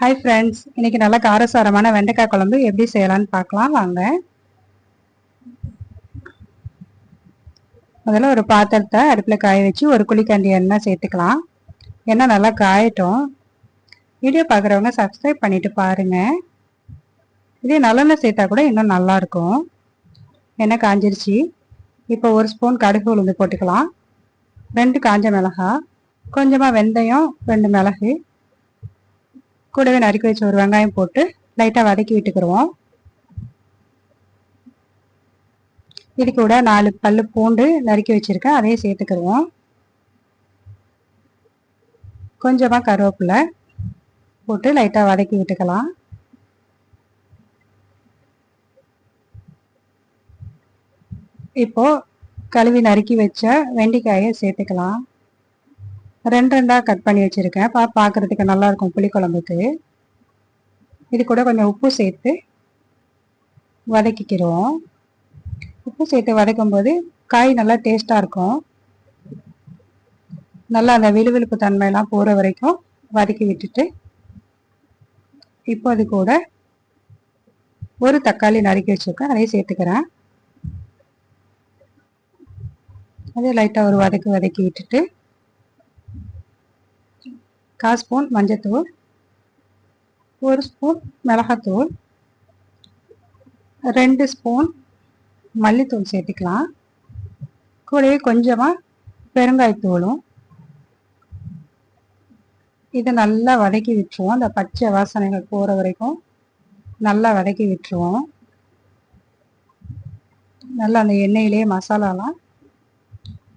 Hi friends இன்னைக்கு நல்ல காரசாரமான வெண்டைக்காய் குழம்பு எப்படி செய்யலான்னு பார்க்கலாம். வாங்க. முதல்ல ஒரு பாத்திரத்தை அடுப்பில் காய வச்சு ஒரு குழிக்கண்டி எண்ணெய் சேர்த்துக்கலாம். எண்ணெய் நல்லா காயட்டும். வீடியோ பார்க்குறவங்க சப்ஸ்கிரைப் பண்ணிட்டு பாருங்கள் இதே நல்லெண்ணெய் சேர்த்தா கூட இன்னும் நல்லாயிருக்கும் எண்ணெய் காஞ்சிருச்சு. இப்போ ஒரு ஸ்பூன் கடுகு உளுந்து போட்டுக்கலாம். ரெண்டு காஞ்ச மிளகாய் கொஞ்சமாக வெந்தயம் ரெண்டு மிளகு. கூடவே நறுக்கி வச்ச ஒரு வெங்காயம் போட்டு லைட்டாக வதக்கி விட்டுக்கிடுவோம் இது கூட நாலு பல்லு பூண்டு நறுக்கி வச்சிருக்கேன். அதையும் சேர்த்துக்கிடுவோம் கொஞ்சமாக கருவேப்பிலை போட்டு லைட்டாக வதக்கி விட்டுக்கலாம். இப்போது கழுவி நறுக்கி வச்ச வெண்டைக்காயை சேர்த்துக்கலாம். ரெண்டு ரெண்டாக கட் பண்ணி வச்சுருக்கேன். பா பார்க்குறதுக்கு நல்லாயிருக்கும் புளிக்குழம்புக்கு. இது கூட கொஞ்சம் உப்பு சேர்த்து வதக்கிக்கிறோம். உப்பு சேர்த்து வதக்கும்போது காய் நல்லா டேஸ்ட்டாக இருக்கும். நல்லா அந்த விழுவிழுப்பு தன்மையெல்லாம் போகிற வரைக்கும் வதக்கி விட்டுட்டு இப்போ அது கூட ஒரு தக்காளி நறுக்கி வச்சுருக்கேன். அதையும் சேர்த்துக்கிறேன். அதே லைட்டாக ஒரு வதக்கி வதக்கி விட்டுட்டு கால் ஸ்பூன் மஞ்சத்தூள் ஒரு ஸ்பூன் மிளகாத்தூள் ரெண்டு ஸ்பூன் மல்லித்தூள் சேர்த்துக்கலாம். கூடவே கொஞ்சமாக பெருங்காயத்தூளும். இதை நல்லா வதக்கி விட்டுருவோம். அந்த பச்சை வாசனைகள் போகிற வரைக்கும் நல்லா வதக்கி விட்டுருவோம். நல்லா அந்த எண்ணெயிலேயே மசாலாலாம்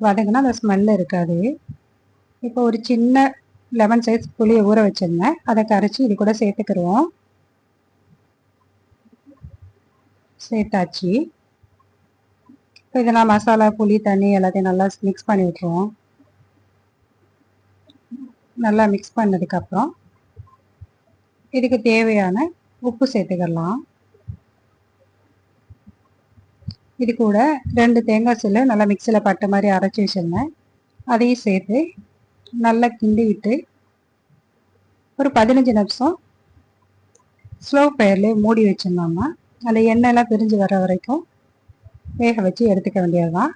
வதங்கினா அந்த ஸ்மெல் இருக்காது. இப்போ ஒரு சின்ன லெமன் சைஸ் புளியை ஊற வச்சிருந்தேன். அதை கரைச்சி இது கூட சேர்த்துக்கிடுவோம் சேர்த்தாச்சு. இப்போ இதெல்லாம் மசாலா புளி தண்ணி எல்லாத்தையும் நல்லா மிக்ஸ் பண்ணி விட்டுருவோம். நல்லா மிக்ஸ் பண்ணதுக்கப்புறம் இதுக்கு தேவையான உப்பு சேர்த்துக்கலாம் இது கூட ரெண்டு தேங்காய் சில்லு நல்லா மிக்சியில் பட்டு மாதிரி அரைச்சி வச்சுருந்தேன். அதையும் சேர்த்து நல்லா கிண்டி விட்டு ஒரு பதினஞ்சு நிமிஷம் ஸ்லோ ஃபயர்லேயே மூடி வச்சிருந்தோம்னா அந்த எண்ணெயெல்லாம் பிரிஞ்சு வர வரைக்கும் வேக வச்சு எடுத்துக்க வேண்டியது தான்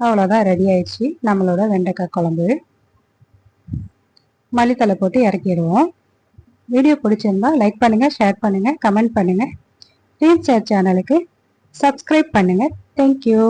அவ்வளோதான் ரெடி ஆயிடுச்சு. நம்மளோட வெண்டைக்காய் குழம்பு. மல்லித்தலை போட்டு இறக்கிடுவோம். வீடியோ பிடிச்சிருந்தா லைக் பண்ணுங்கள் ஷேர் பண்ணுங்கள் கமெண்ட் பண்ணுங்கள் ரீல் சேனலுக்கு சப்ஸ்கிரைப் பண்ணுங்கள் தேங்க்யூ